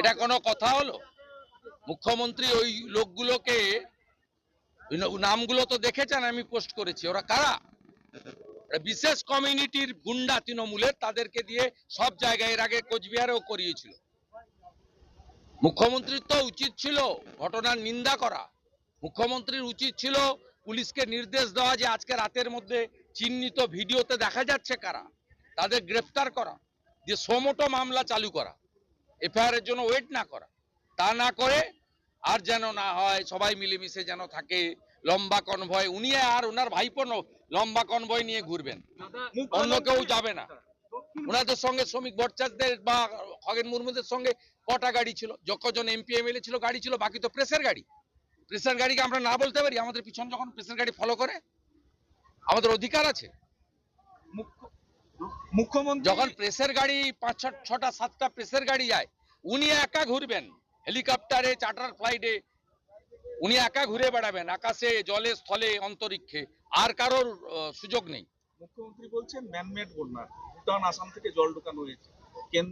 এটা কোনো কথা হলো? মুখ্যমন্ত্রী ওই লোকগুলোকে নামগুলো তো দেখেছেন আমি পোস্ট করেছি। ওরা কারা? বিশেষ কমিউনিটির গুন্ডা তৃণমূলের তাদেরকে দিয়ে সব জায়গায় এর আগে কোচবিহারেও করিয়েছিল। মুখ্যমন্ত্রীর তো উচিত ছিল ঘটনার নিন্দা করা। মুখ্যমন্ত্রীর উচিত ছিল পুলিশকে নির্দেশ দেওয়া যে আজকে রাতের মধ্যে চিহ্নিত ভিডিওতে দেখা যাচ্ছে কারা। তাদের গ্রেফতার করা। দিয়ে সোমোটো মামলা চালু করা এফআইআর এর জন্য ওয়েট না করা, তা না করে আর যেন না হয়, সবাই মিলেমিশে যেন থাকে, লম্বা কনভয়, উনি আর ওনার ভাইপো লম্বা কনভয় নিয়ে ঘুরবেন। অন্য কেউ যাবে না। ওনাদের সঙ্গে শ্রমিক ভট্টাচার্যদের বা খগেন মুর্মুদের সঙ্গে কটা গাড়ি ছিল? যখন এমপি, এমএলএ ছিল, গাড়ি ছিল, বাকি তো প্রেসের গাড়ি। প্রেসের গাড়িকে আমরা না বলতে পারি, আমাদের পিছন যখন প্রেসের গাড়ি ফলো করে, আমাদের অধিকার আছে। মুখ্যমন্ত্রী যখন প্রেসের গাড়ি পাঁচ ছটা সাতটা প্রেসের গাড়ি যায় উনি একা ঘুরবেন হেলিকপ্টারে চার্টার ফ্লাইটে উনি একা ঘুরে বেড়াবেন আকাশে জলে স্থলে অন্তরিক্ষে। আর কারোর সুযোগ নেই। মুখ্যমন্ত্রী বলছেন ম্যানমেড বন্যা। ভুটান আসাম থেকে জল ঢুকানো হয়েছে।